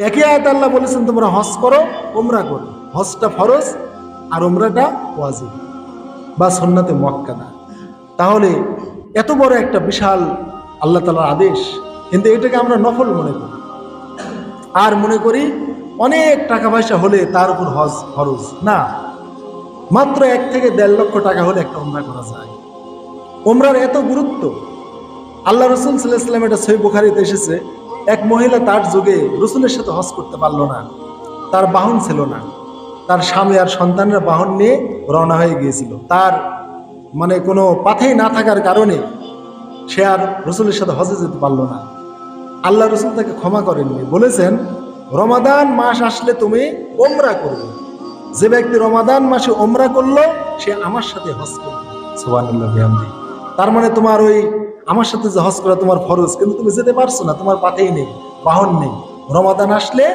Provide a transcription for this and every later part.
একই আয়াত আল্লাহ বলেছেন, তোমরা হজ করো ওমরা করো। হজটা ফরজ আর ওমরাটা ওয়াজিব বা সন্নাতে মক্কাদা তাহলে এত বড় একটা বিশাল আল্লাহ তালার আদেশ, কিন্তু এটাকে আমরা নফল মনে করি। আর মনে করি অনেক টাকা পয়সা হলে তার উপর হজ ফরজ। না, মাত্র এক থেকে দেড় লক্ষ টাকা হলে একটা ওমরা করা যায়। ওমরার এত গুরুত্ব। আল্লাহ রসুল সাল্লাহাম এটা সই বুখারিতে এসেছে এক মহিলা তার যুগে রসুলের সাথে হজ করতে পারল না। তার বাহন ছিল না। তার স্বামী আর সন্তানরা বাহন নিয়ে রওনা হয়ে গিয়েছিল। তার মানে কোনো পাথেই না থাকার কারণে সে আর রসুলের সাথে হজে যেতে পারল না। আল্লাহ রসুল তাকে ক্ষমা করেননি। বলেছেন, রমাদান মাস আসলে তুমি ওমরা করবে। যে ব্যক্তি রমাদান মাসে ওমরা করল, সে আমার সাথে হজ করবে। বিহামদি। তার মানে তোমার ওই আমার সাথে যে হজ করা তোমার ফরজ, কিন্তু তুমি যেতে পারছ না, তোমার পাতেই নেই, বাহন নেই। রমাদান আসলে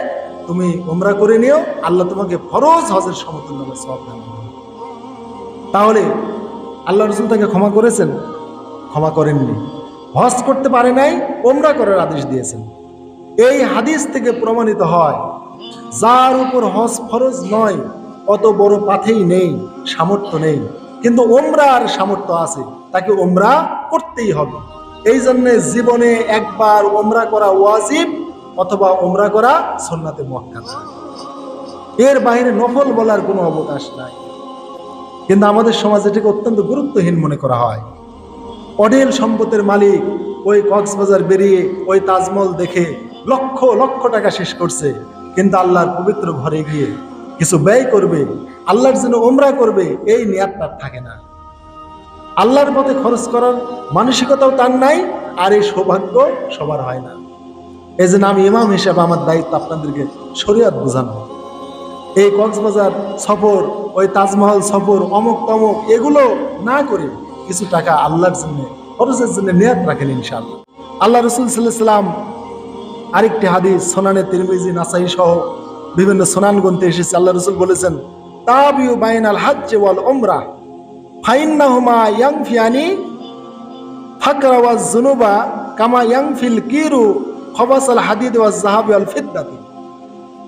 তুমি ওমরা করে নিও, আল্লাহ তোমাকে ফরজ হজের সমতুল্য সব তাহলে আল্লাহ রসুল তাকে ক্ষমা করেছেন? ক্ষমা করেননি। হজ করতে পারে নাই ওমরা করার আদেশ দিয়েছেন। এই হাদিস থেকে প্রমাণিত হয়, যার উপর হজ ফরজ নয়, অত বড় পাথেই নেই, সামর্থ্য নেই। কিন্তু ওমরার সামর্থ্য আছে, তাকে ওমরা করতেই হবে। এই জন্য জীবনে একবার ওমরা করা ওয়াজিব অথবা ওমরা করা সন্নাতে মক্কা এর বাইরে নফল বলার কোনো অবকাশ নাই। কিন্তু আমাদের সমাজে এটিকে অত্যন্ত গুরুত্বহীন মনে করা হয়। অঢেল সম্পদের মালিক ওই কক্সবাজার বেরিয়ে ওই তাজমহল দেখে লক্ষ লক্ষ টাকা শেষ করছে, কিন্তু আল্লাহর পবিত্র ঘরে গিয়ে কিছু ব্যয় করবে আল্লাহর জন্য ওমরা করবে, এই নিয়াত তার থাকে না। আল্লাহর পথে খরচ করার মানসিকতাও তার নাই, আর এই সৌভাগ্য সবার হয় না। এই জন্য আমি ইমাম হিসাবে আমার দায়িত্ব আপনাদেরকে শরীয়ত বোঝানো। এই কক্সবাজার সফর, ওই তাজমহল সফর, অমুক তমুক, এগুলো না করে কিছু টাকা আল্লাহর জন্য, খরচের জন্য নিয়াত রাখেন ইনশাআল্লাহ। আল্লাহ রসুল সাল্লাম আরেকটি হাদিস, সোনানে তিরমিজি নাসাই সহ বিভিন্ন সোনান গ্রন্থে এসেছে। আল্লাহ রসুল বলেছেন তাবিউ বাইন আল হাজ্জে ওয়াল ওমরা ফাইন্নাহুমা ইয়াংফিয়ানি ফাকরা ওয়াজ জুনুবা কামা ইয়াংফিল কিরু খবাস আল হাদিদ ওয়াজ জাহাবি আল ফিদ্দাতি।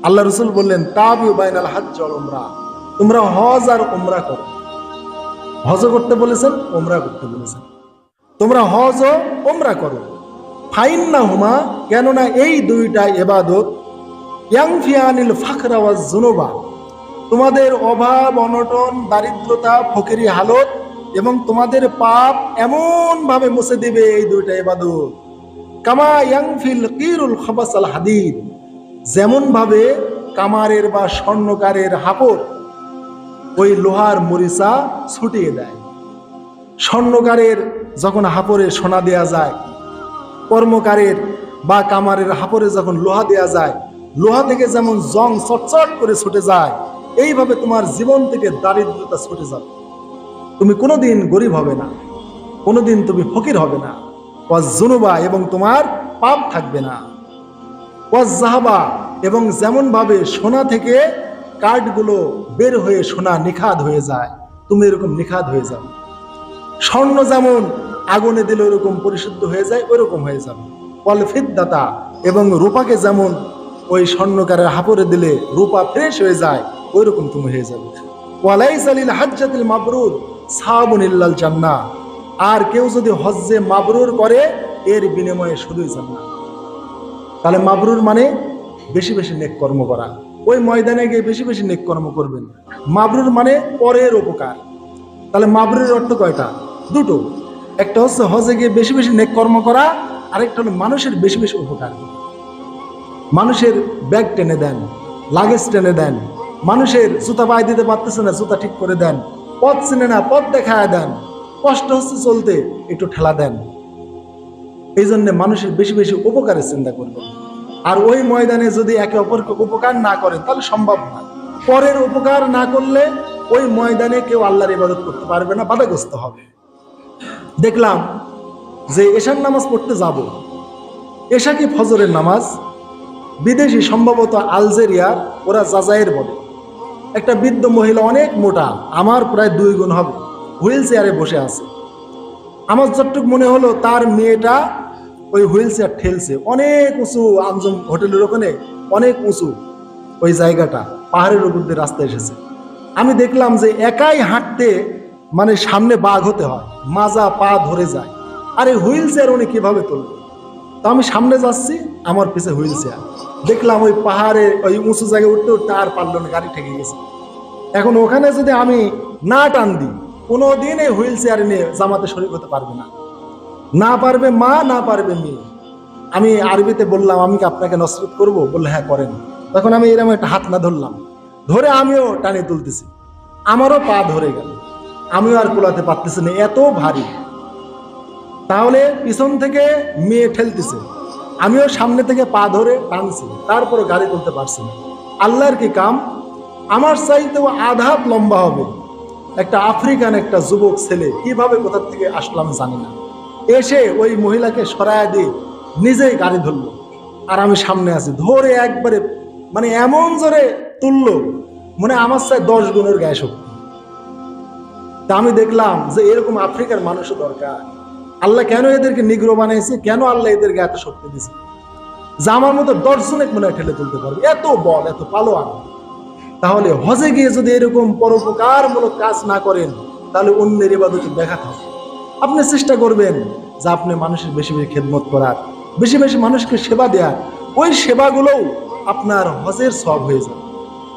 আল্লাহ রসুল বললেন, তাবিউ বাইন আল হাজ্জ ওয়াল উমরা। তোমরা হজ আর উমরা করো। হজ করতে বলেছেন, উমরা করতে বলেছেন। তোমরা হজ ও উমরা করো। ফাইন না হুমা কেননা এই দুইটা এবাদত ইয়াংফিয়ানিল ফাকরা ওয়াজ জুনুবা। তোমাদের অভাব, অনটন, দারিদ্রতা, ফকিরি হালত এবং তোমাদের পাপ এমন ভাবে মুছে দিবে এই দুইটা এবাদত কামা ইয়াংফিল কিরুল খবাস আল হাদিদ। যেমন ভাবে কামারের বা স্বর্ণকারের হাপড় ওই লোহার মরিচা ছুটিয়ে দেয়। স্বর্ণকারের যখন হাপড়ে সোনা দেয়া যায়, কর্মকারের বা কামারের হাপড়ে যখন লোহা দেয়া যায়, লোহা থেকে যেমন জং চটচট করে ছুটে যায় এইভাবে তোমার জীবন থেকে দারিদ্রতা ছুটে যাবে। তুমি কোনোদিন গরিব হবে না, কোনোদিন তুমি ফকির হবে না। জুনুবা এবং তোমার পাপ থাকবে না। ওয়াজাহাবা এবং যেমনভাবে সোনা থেকে কাঠগুলো বের হয়ে সোনা নিখাদ হয়ে যায়, তুমি এরকম নিখাদ হয়ে যাবে। স্বর্ণ যেমন আগুনে দিলে ওরকম পরিশুদ্ধ হয়ে যায় ওইরকম হয়ে যাবে। দাতা এবং রূপাকে যেমন ওই স্বর্ণকারের হাপড়ে দিলে রূপা ফ্রেশ হয়ে যায় ওই রকম তুমি হয়ে যাবে। ওয়ালাইস আলিল হাজ্জাতিল মাবরুর, সাবুন ইল্লাল জান্নাহ। আর কেউ যদি হজ্জে মাবরুর করে, এর বিনিময়ে শুধুই জান্নাত তাহলে মাবরুর মানে বেশি বেশি নেক কর্ম করা। ওই ময়দানে গিয়ে বেশি বেশি নেক কর্ম করবেন। মাবরুর মানে পরের উপকার। তাহলে মাবরুরের অর্থ কয়টা? দুটো। একটা হচ্ছে হজে গিয়ে বেশি বেশি নেক কর্ম করা, আরেকটা হলো মানুষের বেশি বেশি উপকার। মানুষের ব্যাগ টেনে দেন, লাগেজ টেনে দেন মানুষের জুতা পায়ে দিতে পারতেছে না, জুতা ঠিক করে দেন। পথ চিনে না, পথ দেখায় দেন। কষ্ট হচ্ছে চলতে, একটু ঠেলা দেন। এই জন্য মানুষের বেশি বেশি উপকারের চিন্তা করবেন। আর ওই ময়দানে যদি একে অপরকে উপকার না করে, তাহলে সম্ভব না। পরের উপকার না করলে ওই ময়দানে কেউ আল্লাহর ইবাদত করতে পারবে না, বাধাগ্রস্ত হবে। দেখলাম যে এশার নামাজ পড়তে যাব। এশা কি ফজরের নামাজ? বিদেশি সম্ভবত আলজেরিয়ার, ওরা জাজায়ের বলে। একটা বৃদ্ধ মহিলা অনেক মোটা, আমার প্রায় দুই গুণ হবে। হুইল চেয়ারে বসে আছে। আমার যতটুকু মনে হলো, তার মেয়েটা ওই হুইল চেয়ার ঠেলছে। অনেক উঁচু আঞ্জম হোটেলের ওখানে অনেক উঁচু ওই জায়গাটা, পাহাড়ের উপর দিয়ে রাস্তা এসেছে। আমি দেখলাম যে একাই হাঁটতে মানে সামনে বাঘ হতে হয়, মাজা পা ধরে যায়। আরে হুইল চেয়ার উনি কীভাবে তুলবে? তো আমি সামনে যাচ্ছি, আমার পিছে হুইল চেয়ার। দেখলাম ওই পাহাড়ে, ওই উঁচু জায়গায় উঠতে উঠতে আর পারল না, গাড়ি ঠেকে গেছে। এখন ওখানে যদি আমি না টান দিই কোনোদিন এই হুইল চেয়ার নিয়ে জামাতে শরীর হতে পারবে না। না পারবে মা, না পারবে মেয়ে। আমি আরবিতে বললাম, আমি কি আপনাকে নসরত করব? বললে হ্যাঁ করেন। তখন আমি এরকম একটা হাত না ধরলাম। ধরে আমিও টানে তুলতেছি। আমারও পা ধরে গেল। আমিও আর কোলাতে পারতেছি না, এত ভারী। তাহলে পিছন থেকে মেয়ে ঠেলতেছে। আমিও সামনে থেকে পা ধরে টানছি তারপরে গাড়ি তুলতে পারছি না। আল্লাহর কি কাম? আমার চাইতেও আধাত লম্বা হবে। একটা আফ্রিকান, একটা যুবক ছেলে, কীভাবে কোথা থেকে আসলাম জানি না। এসে ওই মহিলাকে সরায় দিয়ে নিজেই গাড়ি ধরলো। আর আমি সামনে আছি, ধরে একবারে মানে এমন জোরে তুললো মানে আমার চাই দশ গুণের গায়ে শক্তি তা আমি দেখলাম যে এরকম আফ্রিকার মানুষও দরকার। আল্লাহ কেন এদেরকে নিগ্রো বানিয়েছে? কেন আল্লাহ এদেরকে এত শক্তি দিয়েছে? যে আমার মতো দর্শনে মনে ঠেলে তুলতে পারবে। এত বল, এত পালোয়ান। তাহলে হজে গিয়ে যদি এরকম পরোপকারমূলক কাজ না করেন, তাহলে অন্যের ইবাদতে ব্যাঘাত হবে আপনি চেষ্টা করবেন যে আপনি মানুষের বেশি বেশি খেদমত করার, বেশি বেশি মানুষকে সেবা দেওয়ার। ওই সেবাগুলোও আপনার হজের সব হয়ে যাবে।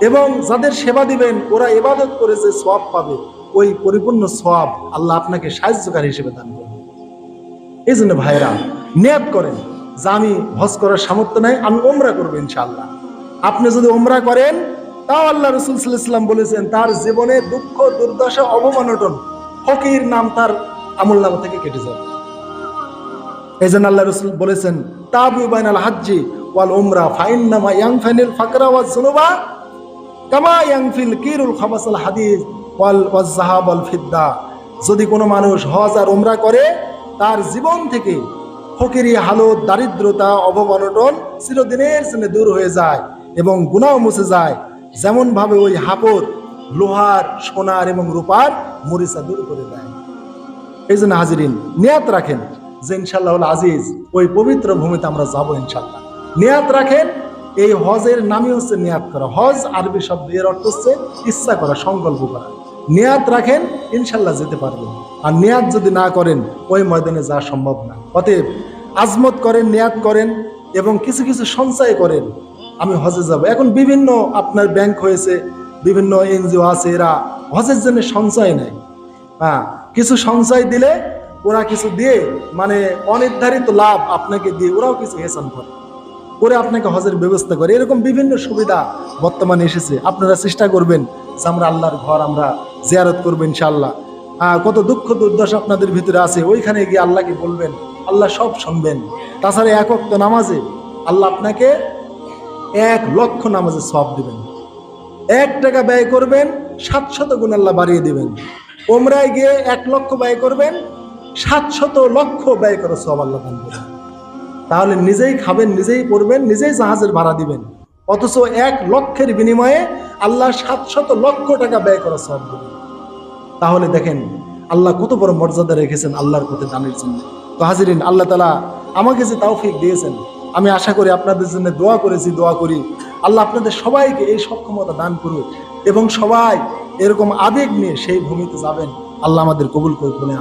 এবং যাদের সেবা দিবেন, ওরা এবাদত করে যে সব পাবে, ওই পরিপূর্ণ সব আল্লাহ আপনাকে সাহায্যকারী হিসেবে দান করবে। এই জন্য ভাইরা নিয়াত করেন যে আমি হজ করার সামর্থ্য নাই, আমি ওমরা করব ইনশাআল্লাহ। আপনি যদি ওমরা করেন, তাও আল্লাহ রসুল সাল্লাম বলেছেন, তার জীবনে দুঃখ, দুর্দশা অবমানটন ফকির নাম তার আমল নাম থেকে কেটে যাবে এই জন্য আল্লাহ রসুল বলেছেন, তাবু বাইনাল হাজ্জি ওয়াল উমরা ফাইন্নামা ইয়াংফানিল ফাকরা ওয়াজ জুনুবা কামা ইয়াংফিল কিরুল খাবাসাল হাদিস ওয়াল ওয়াজাহাব আল ফিদ্দা। যদি কোনো মানুষ হজ আর উমরা করে তার জীবন থেকে ফকিরি হালত দারিদ্রতা, অবমানটন চিরদিনের জন্য দূর হয়ে যায় এবং গুণাও মুছে যায়। যেমন ভাবে ওই হাপর লোহার, সোনার এবং রূপার মরিচা দূর করে দেয়। এই জন্য হাজিরিন, নিয়াত রাখেন যে ইনশাল্লাহ আজিজ ওই পবিত্র ভূমিতে আমরা যাব ইনশাল্লাহ নিয়াত রাখেন, এই হজের নামই হচ্ছে নিয়াত করা। হজ আরবি শব্দ, এর অর্থ হচ্ছে ইচ্ছা করা, সংকল্প করা। নিয়াত রাখেন, ইনশাল্লাহ যেতে পারবেন। আর নিয়াত যদি না করেন, ওই ময়দানে যাওয়া সম্ভব না। অতএব আজমত করেন, নিয়াত করেন এবং কিছু কিছু সঞ্চয় করেন, আমি হজে যাব। এখন বিভিন্ন আপনার ব্যাংক হয়েছে, বিভিন্ন এনজিও আছে, এরা হজের জন্য সঞ্চয় নেয়। হ্যাঁ কিছু সঞ্চয় দিলে ওরা কিছু দিয়ে মানে অনির্ধারিত লাভ আপনাকে দিয়ে ওরাও কিছু হেসান করে। করে আপনাকে হজের ব্যবস্থা করে। এরকম বিভিন্ন সুবিধা বর্তমানে এসেছে। আপনারা চেষ্টা করবেন যে আমরা আল্লাহর ঘর আমরা জিয়ারত করব ইনশাআল্লাহ। আহ, কত দুঃখ দুর্দশা আপনাদের ভিতরে আছে ওইখানে গিয়ে আল্লাহকে বলবেন আল্লাহ সব শুনবেন। তাছাড়া একক তো নামাজে আল্লাহ আপনাকে এক লক্ষ নামাজে সব দিবেন। এক টাকা ব্যয় করবেন সাতশত গুণ আল্লাহ বাড়িয়ে দিবেন। ওমরায় গিয়ে এক লক্ষ ব্যয় করবেন সাতশত লক্ষ ব্যয় করে সব আল্লাহ দান করবেন। তাহলে নিজেই খাবেন নিজেই পড়বেন নিজেই জাহাজের ভাড়া দিবেন। অথচ এক লক্ষের বিনিময়ে আল্লাহ সাতশত লক্ষ টাকা ব্যয় করা সব দেবেন। তাহলে দেখেন, আল্লাহ কত বড় মর্যাদা রেখেছেন আল্লাহর পথে দানের জন্য। তো হাজিরিন, আল্লাহ তালা আমাকে যে তাওফিক দিয়েছেন, আমি আশা করি আপনাদের জন্য দোয়া করেছি, দোয়া করি। আল্লাহ আপনাদের সবাইকে এই সক্ষমতা দান করুক এবং সবাই এরকম আবেগ নিয়ে সেই ভূমিতে যাবেন। আল্লাহ আমাদের কবুল করে বলে